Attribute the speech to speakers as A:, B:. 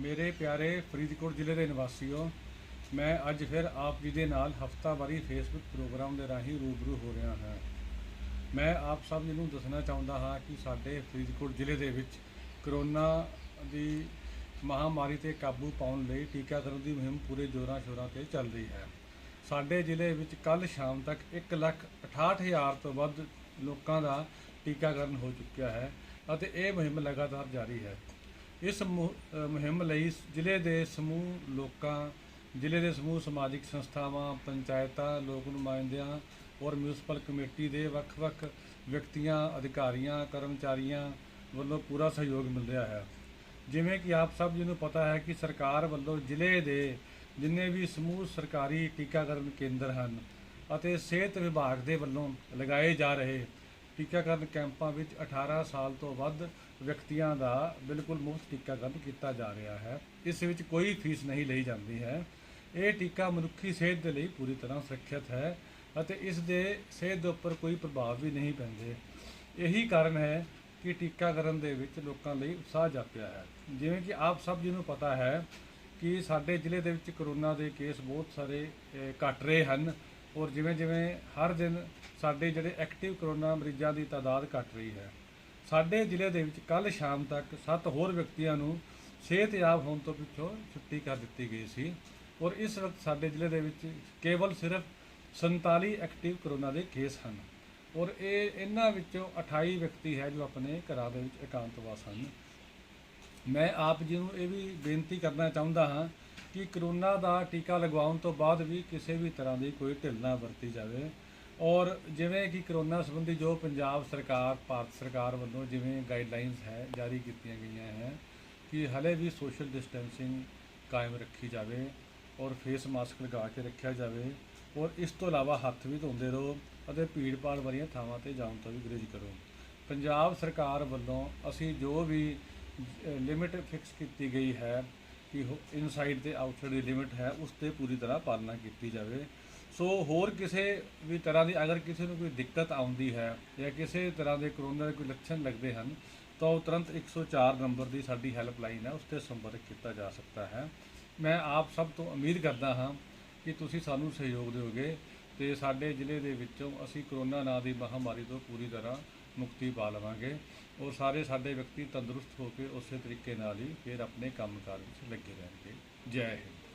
A: ਮੇਰੇ ਪਿਆਰੇ ਫਰੀਦਕੋਟ ਜ਼ਿਲ੍ਹੇ ਦੇ ਨਿਵਾਸੀਓ, ਮੈਂ ਅੱਜ ਫਿਰ ਆਪ ਜੀ ਦੇ ਨਾਲ ਹਫਤਾਵਾਰੀ ਫੇਸਬੁੱਕ ਪ੍ਰੋਗਰਾਮ ਦੇ ਰਾਹੀਂ ਰੂਬਰੂ ਹੋ ਰਿਹਾ ਹਾਂ। ਮੈਂ ਆਪ ਸਭ ਨੂੰ ਦੱਸਣਾ ਚਾਹੁੰਦਾ ਹਾਂ ਕਿ ਸਾਡੇ ਫਰੀਦਕੋਟ ਜ਼ਿਲ੍ਹੇ ਦੇ ਵਿੱਚ ਕਰੋਨਾ ਦੀ ਮਹਾਮਾਰੀ ਤੇ ਕਾਬੂ ਪਾਉਣ ਲਈ ਟੀਕਾਕਰਨ ਦੀ ਮੁਹਿੰਮ ਪੂਰੇ ਜ਼ੋਰਾਂ ਸ਼ੋਰਾਂ ਤੇ ਚੱਲ ਰਹੀ ਹੈ। ਸਾਡੇ ਜ਼ਿਲ੍ਹੇ ਵਿੱਚ ਕੱਲ ਸ਼ਾਮ ਤੱਕ 168000 ਤੋਂ ਵੱਧ ਲੋਕਾਂ ਦਾ ਟੀਕਾਕਰਨ ਹੋ ਚੁੱਕਿਆ ਹੈ ਅਤੇ ਇਹ ਮੁਹਿੰਮ ਲਗਾਤਾਰ ਜਾਰੀ ਹੈ। ਇਸ ਮੁਹਿੰਮ ਲਈ ਜ਼ਿਲ੍ਹੇ ਦੇ ਸਮੂਹ ਲੋਕਾਂ, ਜ਼ਿਲ੍ਹੇ ਦੇ ਸਮੂਹ ਸਮਾਜਿਕ ਸੰਸਥਾਵਾਂ, ਪੰਚਾਇਤਾਂ, ਲੋਕ ਨੁਮਾਇੰਦਿਆਂ ਔਰ ਮਿਊਨਿਸਪਲ ਕਮੇਟੀ ਦੇ ਵੱਖ-ਵੱਖ ਵਿਅਕਤੀਆਂ, ਅਧਿਕਾਰੀਆਂ, ਕਰਮਚਾਰੀਆਂ ਵੱਲੋਂ ਪੂਰਾ ਸਹਿਯੋਗ ਮਿਲ ਰਿਹਾ ਹੈ। ਜਿਵੇਂ ਕਿ ਆਪ ਸਭ ਜੀ ਨੂੰ ਪਤਾ ਹੈ ਕਿ ਸਰਕਾਰ ਵੱਲੋਂ ਜ਼ਿਲ੍ਹੇ ਦੇ ਜਿੰਨੇ ਵੀ ਸਮੂਹ ਸਰਕਾਰੀ ਟੀਕਾਕਰਨ ਕੇਂਦਰ ਹਨ ਅਤੇ ਸਿਹਤ ਵਿਭਾਗ ਦੇ ਵੱਲੋਂ ਲਗਾਏ ਜਾ ਰਹੇ ਟੀਕਾਕਰਨ ਕੈਂਪਾਂ ਵਿੱਚ 18 ਸਾਲ ਤੋਂ ਵੱਧ ਵਿਅਕਤੀਆਂ ਦਾ ਬਿਲਕੁਲ ਮੁਫਤ ਟੀਕਾਕਰਨ ਕੀਤਾ ਜਾ ਰਿਹਾ ਹੈ। ਇਸ ਵਿੱਚ ਕੋਈ ਫੀਸ ਨਹੀਂ ਲਈ ਜਾਂਦੀ ਹੈ। ਇਹ ਟੀਕਾ ਮਨੁੱਖੀ ਸਿਹਤ ਦੇ ਲਈ ਪੂਰੀ ਤਰ੍ਹਾਂ ਸੁਰੱਖਿਅਤ ਹੈ ਅਤੇ ਇਸ ਦੇ ਸਿਹਤ ਦੇ ਉੱਪਰ ਕੋਈ ਪ੍ਰਭਾਵ ਵੀ ਨਹੀਂ ਪੈਂਦੇ। ਇਹੀ ਕਾਰਨ ਹੈ ਕਿ ਟੀਕਾਕਰਨ ਦੇ ਵਿੱਚ ਲੋਕਾਂ ਲਈ ਉਤਸ਼ਾਹ ਜਾਪਿਆ ਹੈ। ਜਿਵੇਂ ਕਿ ਆਪ ਸਭ ਜੀ ਨੂੰ ਪਤਾ ਹੈ ਕਿ ਸਾਡੇ ਜ਼ਿਲ੍ਹੇ ਦੇ ਵਿੱਚ ਕਰੋਨਾ ਦੇ ਕੇਸ ਬਹੁਤ ਸਾਰੇ ਅਹ, ਘਟ ਰਹੇ ਹਨ। ਔਰ ਜਿਵੇਂ ਜਿਵੇਂ ਹਰ ਦਿਨ ਸਾਡੇ ਜਿਹੜੇ ਐਕਟਿਵ ਕਰੋਨਾ ਮਰੀਜ਼ਾਂ ਦੀ ਤਾਦਾਦ ਘਟ ਰਹੀ ਹੈ, ਸਾਡੇ ਜ਼ਿਲ੍ਹੇ ਦੇ ਵਿੱਚ ਕੱਲ ਸ਼ਾਮ ਤੱਕ 7 ਹੋਰ ਵਿਅਕਤੀਆਂ ਨੂੰ ਸਿਹਤਯਾਬ ਹੋਣ ਤੋਂ ਪਿੱਛੋਂ ਛੁੱਟੀ ਕਰ ਦਿੱਤੀ ਗਈ ਸੀ। ਔਰ ਇਸ ਵਕਤ ਸਾਡੇ ਜ਼ਿਲ੍ਹੇ ਦੇ ਵਿੱਚ ਕੇਵਲ ਸਿਰਫ 47 ਐਕਟਿਵ ਕਰੋਨਾ ਦੇ ਕੇਸ ਹਨ। ਔਰ ਇਹ ਇਹਨਾਂ ਵਿੱਚੋਂ 28 ਵਿਅਕਤੀ ਹੈ ਜੋ ਆਪਣੇ ਘਰਾਂ ਦੇ ਵਿੱਚ ਇਕਾਂਤਵਾਸ ਹਨ। ਮੈਂ ਆਪ ਜੀ ਨੂੰ ਇਹ ਵੀ ਬੇਨਤੀ ਕਰਨਾ ਚਾਹੁੰਦਾ ਹਾਂ ਕਿ ਕਰੋਨਾ ਦਾ ਟੀਕਾ ਲਗਵਾਉਣ ਤੋਂ ਬਾਅਦ ਵੀ ਕਿਸੇ ਵੀ ਤਰ੍ਹਾਂ ਦੀ ਕੋਈ ਢਿੱਲ ਨਾ ਵਰਤੀ ਜਾਵੇ। ਔਰ ਜਿਵੇਂ ਕਿ ਕਰੋਨਾ ਸੰਬੰਧੀ ਜੋ ਪੰਜਾਬ ਸਰਕਾਰ, ਭਾਰਤ ਸਰਕਾਰ ਵੱਲੋਂ ਜਿਵੇਂ ਗਾਈਡਲਾਈਨਸ ਹੈ, ਜਾਰੀ ਕੀਤੀਆਂ ਗਈਆਂ ਹੈ ਕਿ ਹਲੇ ਵੀ ਸੋਸ਼ਲ ਡਿਸਟੈਂਸਿੰਗ ਕਾਇਮ ਰੱਖੀ ਜਾਵੇ ਔਰ ਫੇਸ ਮਾਸਕ ਲਗਾ ਕੇ ਰੱਖਿਆ ਜਾਵੇ ਔਰ ਇਸ ਤੋਂ ਇਲਾਵਾ ਹੱਥ ਵੀ ਧੋਂਦੇ ਰਹੋ ਅਤੇ ਭੀੜ ਭਾੜ ਵਾਲੀਆਂ ਥਾਵਾਂ ਤੇ ਜਾਣ ਤੋਂ ਵੀ ਗੁਰੇਜ਼ ਕਰੋ। ਪੰਜਾਬ ਸਰਕਾਰ ਵੱਲੋਂ ਅਸੀਂ ਜੋ ਵੀ ਲਿਮਿਟ ਫਿਕਸ ਕੀਤੀ ਗਈ ਹੈ ਕਿ ਇਨਸਾਈਡ ਤੇ ਆਊਟਸਾਈਡ ਦੀ ਲਿਮਿਟ ਹੈ, ਉਸ ਤੇ ਪੂਰੀ ਤਰ੍ਹਾਂ ਪਾਲਣਾ ਕੀਤੀ ਜਾਵੇ। ਸੋ ਹੋਰ ਕਿਸੇ ਵੀ ਤਰ੍ਹਾਂ ਦੀ ਅਗਰ ਕਿਸੇ ਨੂੰ ਕੋਈ ਦਿੱਕਤ ਆਉਂਦੀ ਹੈ ਜਾਂ ਕਿਸੇ ਤਰ੍ਹਾਂ ਦੇ ਕਰੋਨਾ ਦੇ ਕੋਈ ਲੱਛਣ ਲੱਗਦੇ ਹਨ, ਤਾਂ ਉਹ ਤੁਰੰਤ 104 ਨੰਬਰ ਦੀ ਸਾਡੀ ਹੈਲਪਲਾਈਨ ਹੈ, ਉਸ ਤੇ ਸੰਪਰਕ ਕੀਤਾ ਜਾ ਸਕਦਾ ਹੈ। ਮੈਂ ਆਪ ਸਭ ਤੋਂ ਉਮੀਦ ਕਰਦਾ ਹਾਂ ਕਿ ਤੁਸੀਂ ਸਾਨੂੰ ਸਹਿਯੋਗ ਦਿਓਗੇ ਤੇ ਸਾਡੇ ਜ਼ਿਲ੍ਹੇ ਦੇ ਵਿੱਚੋਂ ਅਸੀਂ ਕਰੋਨਾ ਨਾਂ ਦੀ ਮਹਾਮਾਰੀ ਤੋਂ ਪੂਰੀ ਤਰ੍ਹਾਂ ਮੁਕਤੀ ਪਾ ਲਵਾਂਗੇ। ਉਹ ਸਾਰੇ ਸਾਡੇ ਵਿਅਕਤੀ ਤੰਦਰੁਸਤ ਹੋ ਕੇ ਉਸੇ ਤਰੀਕੇ ਨਾਲ ਹੀ ਫਿਰ ਆਪਣੇ ਕੰਮਕਾਰ ਵਿੱਚ ਲੱਗੇ ਰਹਿਣਗੇ। ਜੈ ਹਿੰਦ।